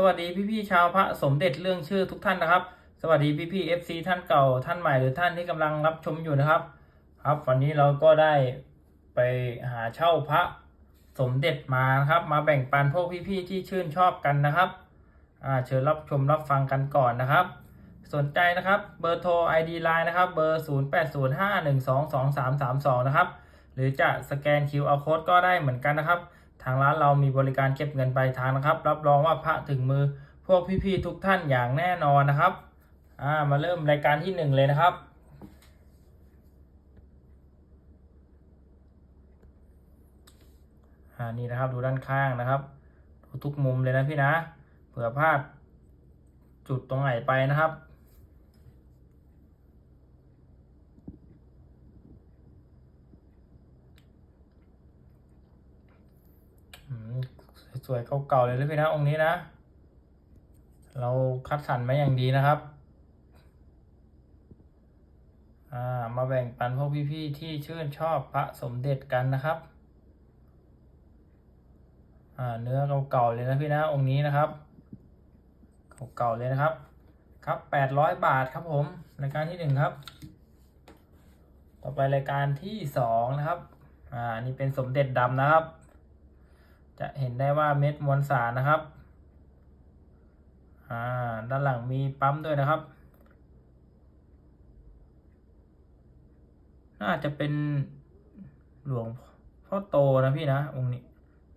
สวัสดีพี่ๆชาวพระสมเด็จเรื่องชื่อทุกท่านนะครับ สวัสดีพี่ๆ FC ท่านเก่าท่านใหม่หรือท่านที่กำลังรับชมอยู่นะครับ ครับวันนี้เราก็ได้ไปหาเช่าพระสมเด็จมานะครับ มาแบ่งปันพวกพี่ๆที่ชื่นชอบกันนะครับอ่าเชิญรับชมรับฟังกันก่อนนะครับ สนใจนะครับเบอร์โทร ID Line นะครับเบอร์ 0805122332 นะครับ หรือจะสแกน QR Code ก็ได้เหมือนกันนะครับ ทางร้านเรามีบริการเก็บเงินปลายทางนะครับ รับรองว่าพระถึงมือพวกพี่ๆทุกท่านอย่างแน่นอนนะครับอ่ามาเริ่มรายการที่หนึ่งเลยนะครับอ่านี่นะครับดูด้านข้างนะครับดูทุกมุมเลยนะพี่นะเผื่อพลาดจุดตรงไหนไปนะครับ อืม สวยเก่าๆเลยนะพี่นะองค์นี้นะ เราคัดสรรมาอย่างดีนะครับามาแบ่งปันพวกพี่ๆที่ชื่นชอบพระสมเด็จกันนะครับเนื้อเก่าๆเลยนะพี่นะองค์นี้นะครับ เก่าๆเลยนะครับ ครับแปดร้อยบาทครับผมรายการที่หนึ่งครับ ต่อไปรายการที่สองนะครับ อ่านี่เป็นสมเด็จดำนะครับ จะเห็นได้ว่าเม็ดมวลสารนะครับอ่าด้านหลังมีปั๊มด้วยนะครับ น่าจะเป็นหลวงพ่อโตนะพี่นะองค์นี้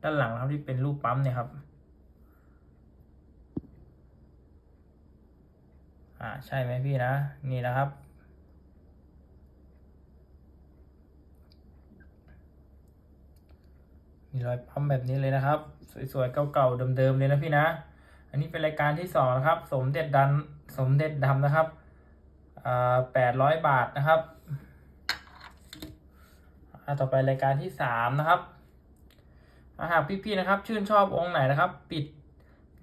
ด้านหลังครับที่เป็นรูปปั๊มเนี่ยครับอ่าใช่ไหมพี่นะ นี่นะครับ มีรอยปั๊มแบบนี้เลยนะครับ สวยๆเก่าๆเดิมๆเลยนะพี่นะ อันนี้เป็นรายการที่สองนะครับ สมเด็จดันสมเด็จดำนะครับแปดร้อยบาทนะครับต่อไปรายการที่สามนะครับหากพี่ๆนะครับ ชื่นชอบองค์ไหนนะครับ ปิด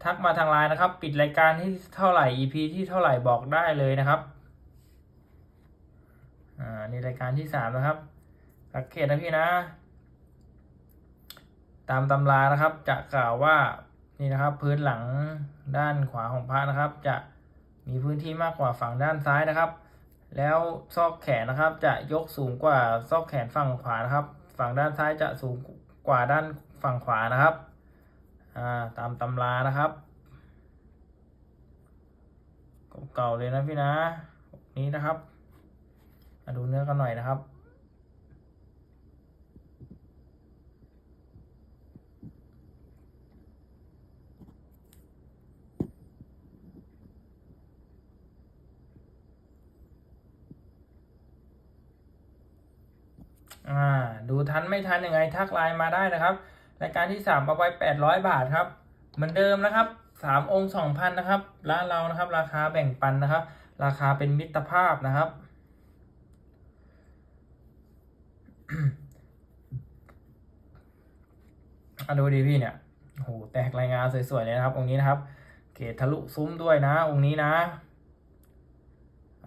ทักมาทางไลน์นะครับ ปิดรายการที่เท่าไหร่ EP ที่เท่าไหร่บอกได้เลยนะครับอ่านี่รายการที่สามนะครับสังเกตนะพี่นะ ตามตำรานะครับจะกล่าวว่านี่นะครับ พื้นหลังด้านขวาของพระนะครับ จะมีพื้นที่มากกว่าฝั่งด้านซ้ายนะครับ แล้วซอกแขนนะครับ จะยกสูงกว่าซอกแขนฝั่งขวานะครับ ฝั่งด้านซ้ายจะสูงกว่าด้านฝั่งขวานะครับตามตำรานะครับเก่าๆเลยนะพี่นะนี้นะครับมาดูเนื้อกันหน่อยนะครับ อ่าดูทันไม่ทันยังไงทักไลน์มาได้นะครับรายการที่สามเอาไปแปดร้อยบาทครับ เหมือนเดิมนะครับสามองค์สองพันนะครับร้านเรานะครับ ราคาแบ่งปันนะครับ ราคาเป็นมิตรภาพนะครับอะดูดีพี่เนี่ยโอ้โหแตกรายงานสวยๆเลยนะครับ องค์นี้นะครับ เกรดทะลุซุ้มด้วยนะ องค์นี้นะ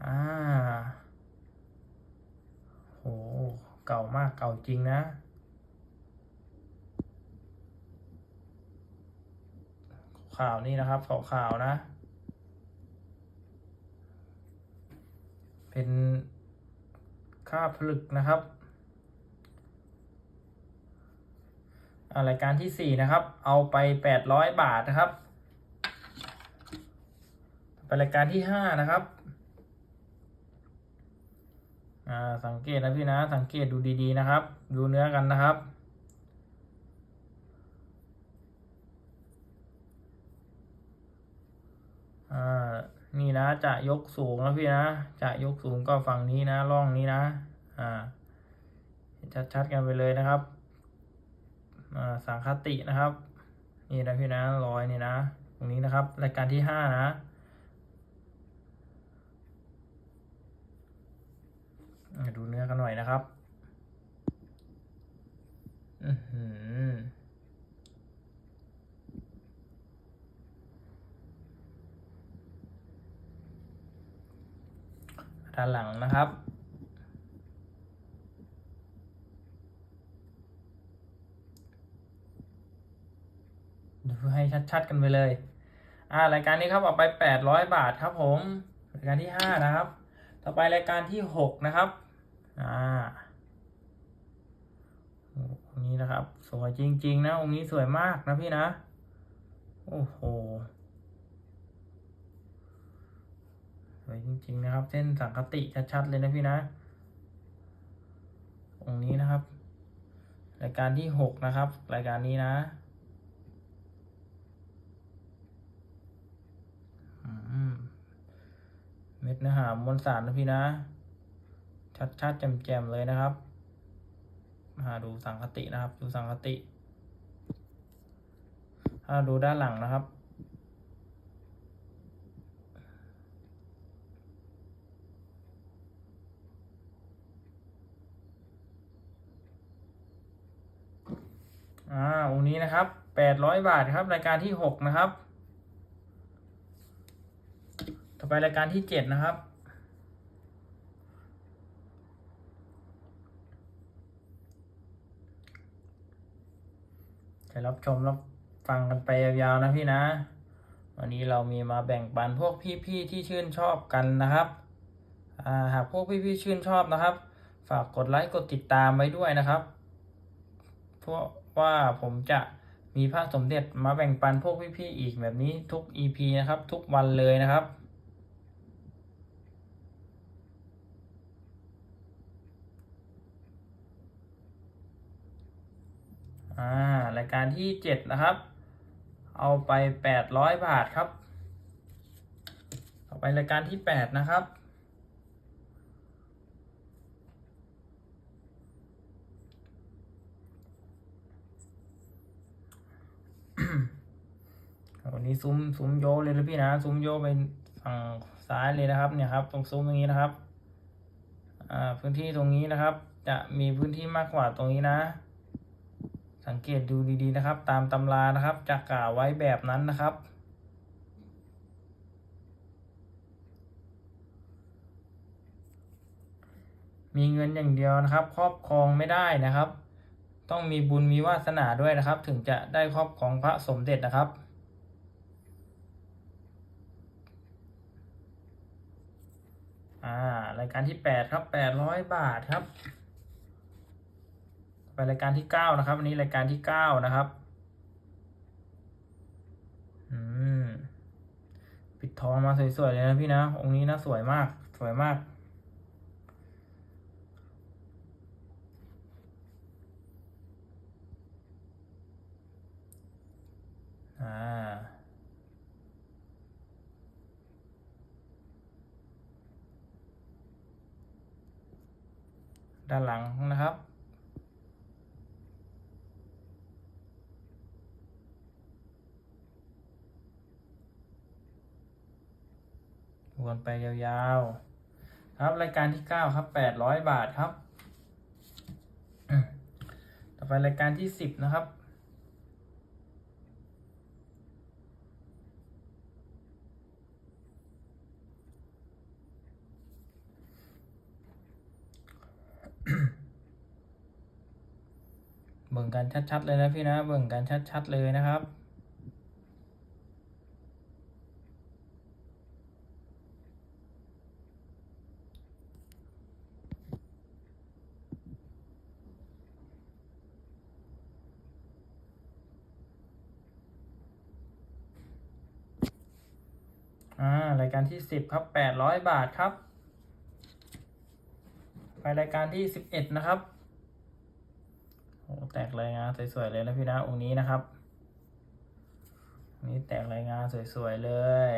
อ่าโห เก่ามากเก่าจริงนะ ข่าวนี่นะครับข่าวข่าวนะ เป็นค่าผลึกนะครับอารายการที่สี่นะครับ เอาไปแปดร้อยบาทนะครับ ไปรายการที่ห้านะครับ อ่าสังเกตนะพี่นะ สังเกตดูดีๆนะครับ ดูเนื้อกันนะครับ อ่า นี่นะ จะยกสูงนะพี่นะ จะยกสูงก็ฝั่งนี้นะร่องนี้นะ อ่า ชัดๆกันไปเลยนะครับ อ่า สังคตินะครับ นี่นะพี่นะรอยนี่นะ ตรงนี้นะครับ รายการที่ห้านะ อ่า ดูเนื้อกันหน่อยนะครับอือหือด้านหลังนะครับ ดูให้ชัดๆกันไปเลย อ่ารายการนี้ครับเอาไปแปดร้อยบาทครับผม รายการที่ห้านะครับ ต่อไปรายการที่หกนะครับ อ่าองนี้นะครับ สวยจริง ๆ นะ องค์นี้สวยมากนะพี่นะ โอ้โห สวยจริง ๆ นะครับ เส้นสังคติชัดๆเลยนะพี่นะ องค์นี้นะครับ รายการที่หกนะครับ รายการนี้นะเม็ดเนื้อหามวลสารนะพี่นะ ชัดๆแจ่มๆเลยนะครับ มาดูสังคตินะครับ ดูสังคติถ้าดูด้านหลังนะครับ อ่าองนี้นะครับแปดร้อยบาทครับ รายการที่หกนะครับ ต่อไปรายการที่เจ็ดนะครับ จะรับชมรับฟังกันไปยาวๆนะพี่นะ วันนี้เรามีมาแบ่งปันพวกพี่ๆที่ชื่นชอบกันนะครับหากพวกพี่ๆชื่นชอบนะครับ ฝากกดไลค์กดติดตามไว้ด้วยนะครับเพราะว่าผมจะมีพระสมเด็จมาแบ่งปันพวกพี่ๆอีกแบบนี้ทุก EP นะครับ ทุกวันเลยนะครับ อ่ารายการที่เจ็ดนะครับ เอาไปแปดร้อยบาทครับ ต่อไปรายการที่แปดนะครับวันนี้ซุ้มซุ้มโยเลยนะพี่นะซุ้มโยไปฝั่งซ้ายเลยนะครับเนี่ยครับ ตรงซุ้มตรงนี้นะครับ อ่าพื้นที่ตรงนี้นะครับ จะมีพื้นที่มากกว่าตรงนี้นะ สังเกตดูดีๆนะครับ ตามตำรานะครับจะกล่าวไว้แบบนั้นนะครับมีเงินอย่างเดียวนะครับ ครอบครองไม่ได้นะครับ ต้องมีบุญมีวาสนาด้วยนะครับ ถึงจะได้ครอบครองพระสมเด็จนะครับ อ่ารายการที่แปดครับแปดร้อยบาทครับ ไปรายการที่เก้านะครับอันนี้รายการที่เก้านะครับอืมปิดทองมาสวยๆเลยนะพี่นะ องค์นี้นะสวยมากสวยมาก อ่าด้านหลังนะครับ วนไปยาวๆ ครับรายการที่เก้าครับแปดร้อยบาทครับ ต่อไปรายการที่สิบนะครับเบิ่งกันชัดๆเลยนะพี่นะ เบิ่งกันชัดๆเลยนะครับ อ่ารายการที่สิบครับแปดร้อยบาทครับ ไปรายการที่สิบเอ็ดนะครับโอ้แตกรายงานสวยๆเลยนะพี่นะองค์นี้นะครับ นี่แตกรายงานสวยๆเลย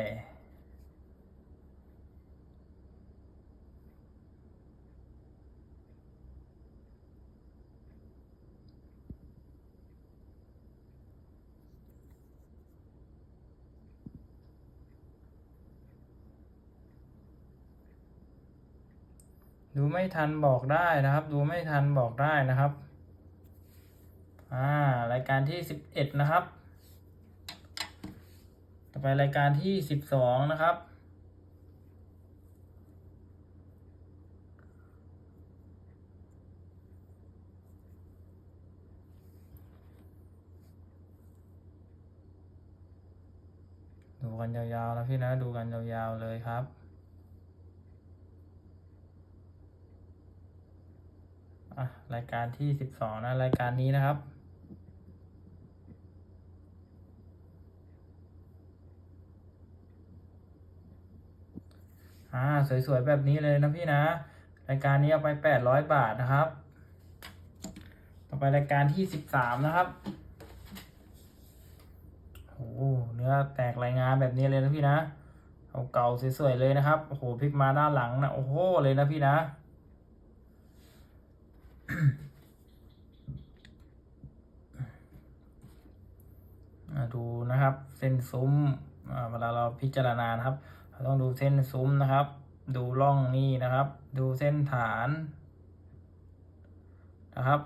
ดูไม่ทันบอกได้นะครับ ดูไม่ทันบอกได้นะครับ อ่ารายการที่สิบเอ็ดนะครับ ต่อไปรายการที่สิบสองนะครับ ดูกันยาวๆนะพี่นะ ดูกันยาวๆเลยครับ อะรายการที่สิบสองนะ รายการนี้นะครับ อ่า สวยๆ แบบนี้เลยนะพี่นะ รายการนี้เอาไปแปดร้อยบาทนะครับ ต่อไปรายการที่สิบสามนะครับโอ้โหเนื้อแตกรายงานแบบนี้เลยนะพี่นะ เอาเก่าสวยๆเลยนะครับ โอ้โหพลิกมาด้านหลังนะ โอ้โห เลยนะพี่นะ ดูนะครับ เส้นซุ้มเวลาเราพิจารณานะครับเราต้องดูเส้นซุ้มนะครับ ดูร่องนี่นะครับ ดูเส้นฐานนะครับ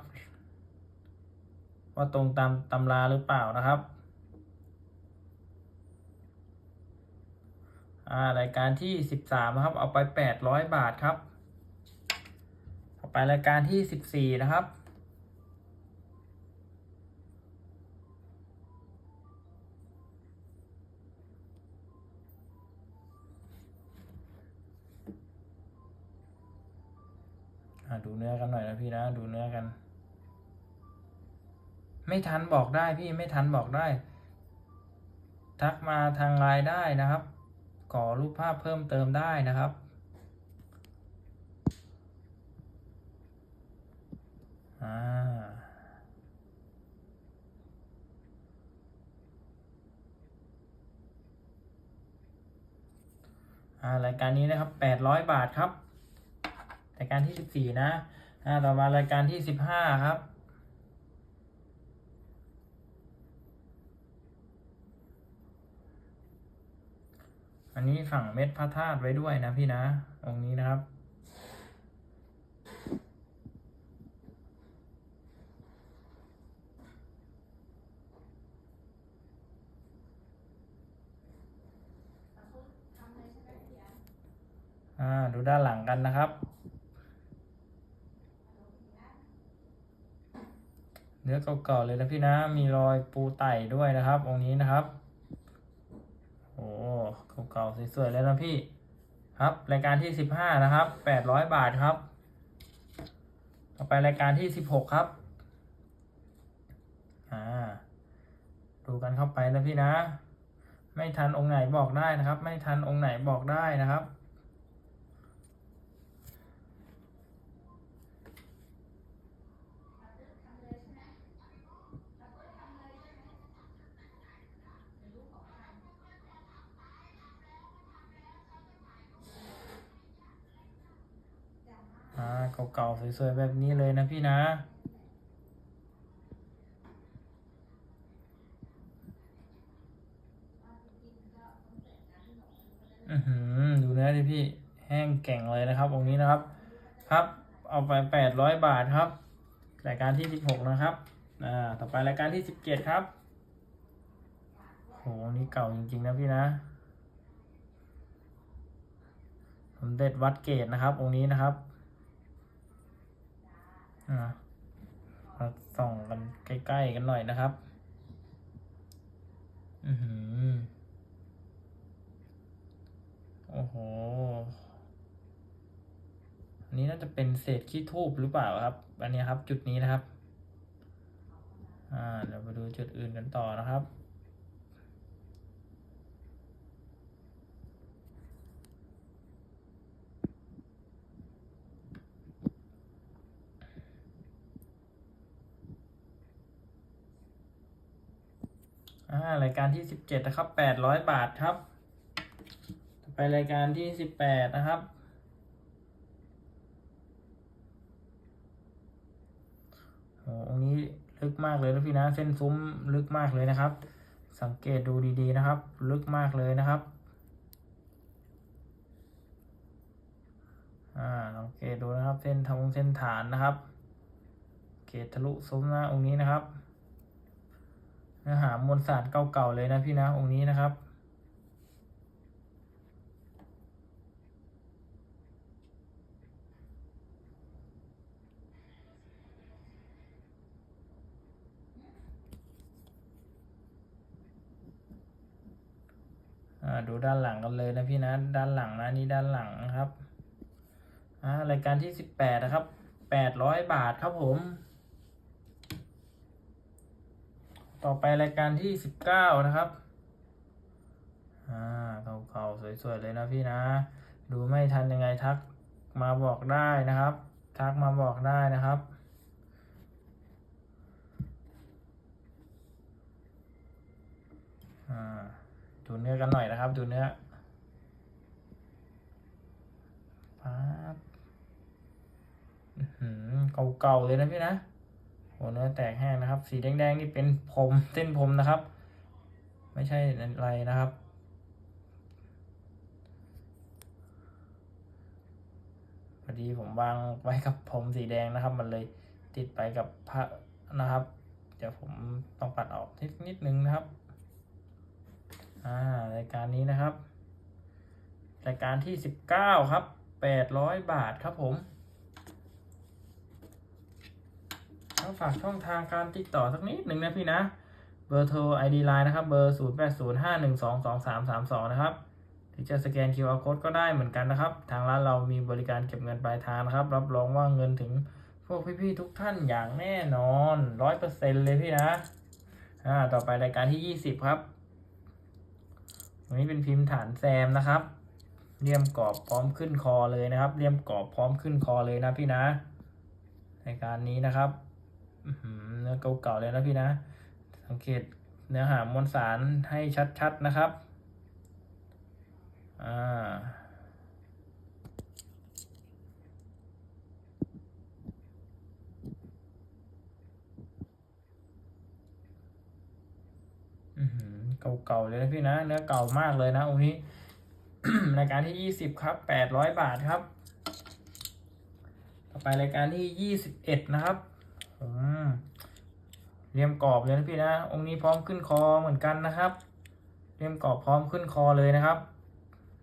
ว่าตรงตามตำราหรือเปล่านะครับอ่ารายการที่สิบสามครับ เอาไปแปดร้อยบาทครับ ต่อไปรายการที่สิบสี่นะครับ ดูเนื้อกันหน่อยนะพี่นะ ดูเนื้อกัน ไม่ทันบอกได้พี่ไม่ทันบอกได้ ทักมาทางไลน์ได้นะครับขอรูปภาพเพิ่มเติมได้นะครับอ่าอ่ารายการนี้นะครับแปดร้อยบาทครับ รายการที่สิบสี่นะอ่าต่อมารายการที่สิบห้าครับอันนี้ฝั่งเม็ดพระธาตุไว้ด้วยนะพี่นะองค์นี้นะครับ อ่า ดูด้านหลังกันนะครับ เนื้อเก่าๆเลยนะพี่นะ มีรอยปูไต่ด้วยนะครับ องค์นี้นะครับ โอ้เก่าๆสวยๆเลยนะพี่ ครับ รายการที่สิบห้านะครับแปดร้อยบาทครับ ต่อไปรายการที่สิบหกครับ อ่า ดูกันเข้าไปนะพี่นะ ไม่ทันองค์ไหนบอกได้นะครับ ไม่ทันองค์ไหนบอกได้นะครับ เก่าๆสวยๆแบบนี้เลยนะพี่นะ อือหือดูเนื้อดิพี่แห้งแก่งเลยนะครับ องค์นี้นะครับ ครับ เอาไปแปดร้อยบาทครับรายการที่สิบหกนะครับ อ่า ต่อไปรายการที่สิบเจ็ดครับโหองนี้เก่าจริงๆนะพี่นะสมเด็จวัดเกตนะครับ องค์นี้นะครับ อ่ามาส่องกันใกล้ๆกันหน่อยนะครับ อือหือ โอ้โห อันนี้น่าจะเป็นเศษขี้ทูบหรือเปล่าครับ อันนี้ครับ จุดนี้นะครับ อ่าเดี๋ยวไปดูจุดอื่นกันต่อนะครับ อ่ารายการที่สิบเจ็ดนะครับแปดร้อยบาทครับ ต่อไปรายการที่สิบแปดนะครับโอ้องนี้ลึกมากเลยนะพี่นะ เส้นซุ้มลึกมากเลยนะครับ สังเกตดูดีๆนะครับ ลึกมากเลยนะครับอ่าสังเกตดูนะครับ เส้นทงเส้นฐานนะครับ เกตทะลุซุ้มนะองค์นี้นะครับ นื้อหามวลสารเก่าๆเลยนะพี่นะองค์นี้นะครับอ่าดูด้านหลังกันเลยนะพี่นะ ด้านหลังนะนี่ด้านหลังนะครับอ่ารายการที่สิบแปดนะครับแปดร้อยบาทครับผม ต่อไปรายการที่สิบเก้านะครับ อ่าเก่าๆสวยๆเลยนะพี่นะ ดูไม่ทันยังไงทักมาบอกได้นะครับ ทักมาบอกได้นะครับดูเนื้อกันหน่อยนะครับ ดูเนื้อปั๊บอื้อหือเก่าๆเลยนะพี่นะ โหเนื้อแตกแห้งนะครับ สีแดงๆนี่เป็นผมเส้นผมนะครับ ไม่ใช่อะไรนะครับ พอดีผมวางไว้กับผมสีแดงนะครับ มันเลยติดไปกับพระนะครับ เดี๋ยวผมต้องปัดออกนิดนิดนึงนะครับอ่ารายการนี้นะครับรายการที่สิบเก้าครับแปดร้อยบาทครับผม ต้องฝากช่องทางการติดต่อสักนิดหนึ่งนะพี่นะ เบอร์โทร ID Line นะครับ เบอร์ 0 8 0 5 1 2 2 3 3 2 นะครับหรือจะสแกน QR Code ก็ได้เหมือนกันนะครับ ทางร้านเรามีบริการเก็บเงินปลายทางนะครับ รับรองว่าเงินถึงพวกพี่ๆทุกท่านอย่างแน่นอนร้อยเปอร์เซ็นเลยพี่นะ อ่า ต่อไปรายการที่ยี่สิบครับวันนี้เป็นพิมพ์ฐานแซมนะครับเลี่ยมกรอบพร้อมขึ้นคอเลยนะครับเลี่ยมกรอบพร้อมขึ้นคอเลยนะพี่นะ รายการนี้นะครับ เนื้อเก่าๆเลยนะพี่นะ สังเกตเนื้อหามวลสารให้ชัดๆนะครับ อ่าอื้อหือเก่าๆเลยนะพี่นะ เนื้อเก่ามากเลยนะองค์นี้รายการที่ยี่สิบครับแปดร้อยบาทครับ ต่อไปรายการที่ยี่สิบเอ็ดนะครับอืม เรียมกรอบเลยนะพี่นะ องค์นี้พร้อมขึ้นคอเหมือนกันนะครับ เรียมกรอบพร้อมขึ้นคอเลยนะครับ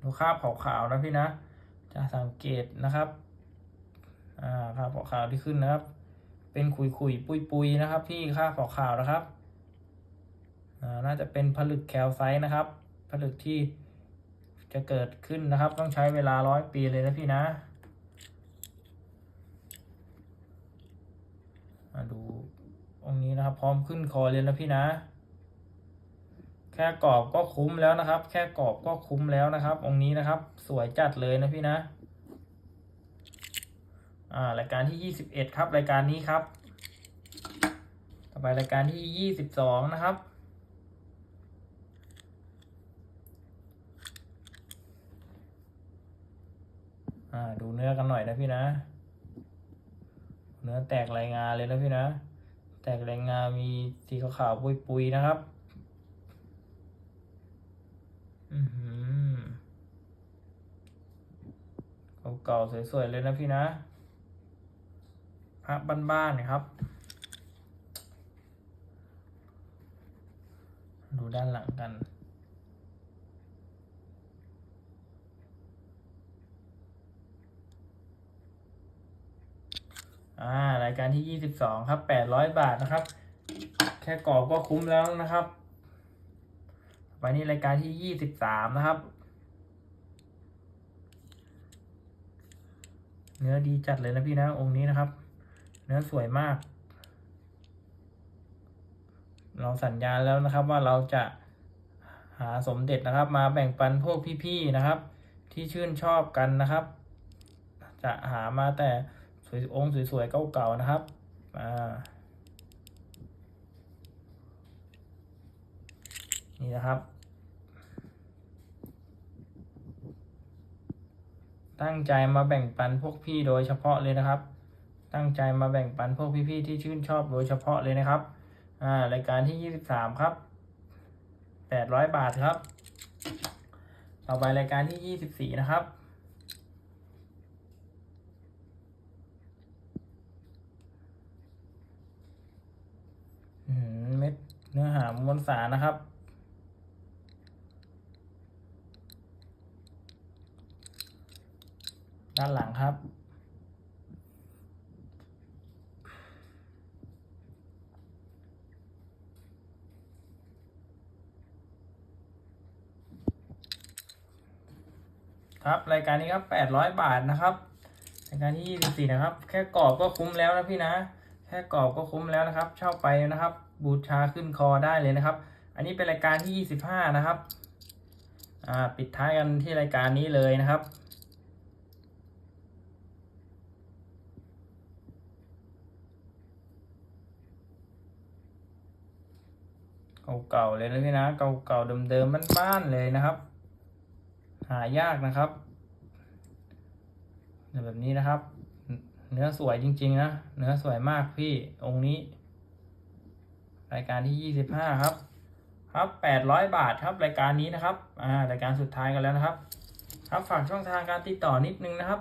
ดูคราบขาวๆนะพี่นะ จะสังเกตนะครับอ่าคราบขาวๆที่ขึ้นนะครับ เป็นขุยๆปุยๆนะครับ พี่คราบขาวๆนะครับอ่าน่าจะเป็นผลึกแคลไซต์นะครับ ผลึกที่จะเกิดขึ้นนะครับ ต้องใช้เวลาร้อยปีเลยนะพี่นะมาดู องค์นี้นะครับ พร้อมขึ้นคอเลยนะพี่นะ แค่กรอบก็คุ้มแล้วนะครับ แค่กรอบก็คุ้มแล้วนะครับ องค์นี้นะครับ สวยจัดเลยนะพี่นะอ่ารายการที่ยี่สิบเอ็ดครับ รายการนี้ครับ ต่อไปรายการที่ยี่สิบสองนะครับดูเนื้อกันหน่อยนะพี่นะ เนื้อแตกรายงานเลยนะพี่นะ แตกรงงานมีสีขาวๆปุยๆนะครับ อือเก่าๆสวยๆเลยนะพี่นะ พระบ้านๆนะครับ ดูด้านหลังกัน อ่ารายการที่ยี่สิบสองครับแปดร้อยบาทนะครับ แค่กรอบก็คุ้มแล้วนะครับไปนี่รายการที่ยี่สิบสามนะครับ เนื้อดีจัดเลยนะพี่นะองค์นี้นะครับ เนื้อสวยมาก เราสัญญาแล้วนะครับว่าเราจะหาสมเด็จนะครับ มาแบ่งปันพวกพี่ๆนะครับ ที่ชื่นชอบกันนะครับ จะหามาแต่ วยองค์สวยๆเก่าๆนะครับอ่านี่นะครับ ตั้งใจมาแบ่งปันพวกพี่โดยเฉพาะเลยนะครับ ตั้งใจมาแบ่งปันพวกพี่ๆที่ชื่นชอบโดยเฉพาะเลยนะครับอ่ารายการที่ยี่สิบสามครับแปดร้อยบาทครับ ต่อไปรายการที่ยี่สิบสี่นะครับ เม็ดเนื้อหามวลสารนะครับ ด้านหลังครับ ครับรายการนี้ครับแปดร้อยบาทนะครับรายการที่ยี่สิบสี่นะครับ แค่กรอบก็คุ้มแล้วนะพี่นะ แค่กรอบก็คุ้มแล้วนะครับ เช่าไปนะครับ บูชาขึ้นคอได้เลยนะครับ อันนี้เป็นรายการที่ยี่สิบห้านะครับ อ่า ปิดท้ายกันที่รายการนี้เลยนะครับเก่าๆเลยนะพี่นะเก่าๆเดิมๆบ้านๆเลยนะครับ หายากนะครับแบบนี้นะครับ เนื้อสวยจริง ๆ นะ เนื้อสวยมากพี่องค์นี้ รายการที่ยี่สิบห้าครับ ครับแปดร้อยบาทครับรายการนี้นะครับอ่ารายการสุดท้ายกันแล้วนะครับ ครับฝากช่องทางการติดต่อนิดนึงนะครับ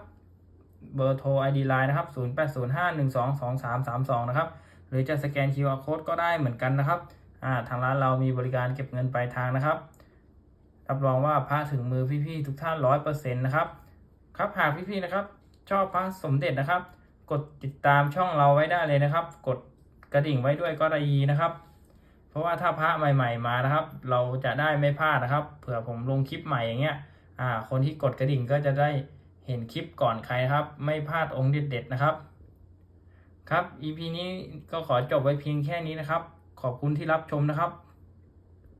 เบอร์โทร ID Line นะครับ0 8 0 5 1 2 2 3 3 2นะครับ หรือจะสแกน QR Code ก็ได้เหมือนกันนะครับอ่าทางร้านเรามีบริการเก็บเงินปลายทางนะครับรับรองว่าพระถึงมือพี่ๆทุกท่านร้อยเปอร์เซ็นต์นะครับ ครับหากพี่ๆนะครับ ชอบพระสมเด็จนะครับ กดติดตามช่องเราไว้ได้เลยนะครับ กดกระดิ่งไว้ด้วยก็ได้นะครับ เพราะว่าถ้าพระใหม่ ๆ มานะครับ เราจะได้ไม่พลาดนะครับ เผื่อผมลงคลิปใหม่อย่างเงี้ยอ่า คนที่กดกระดิ่งก็จะได้เห็นคลิปก่อนใครนะครับ ไม่พลาดองค์เด็ดๆนะครับ ครับ EP นี้ก็ขอจบไว้เพียงแค่นี้นะครับ ขอบคุณที่รับชมนะครับ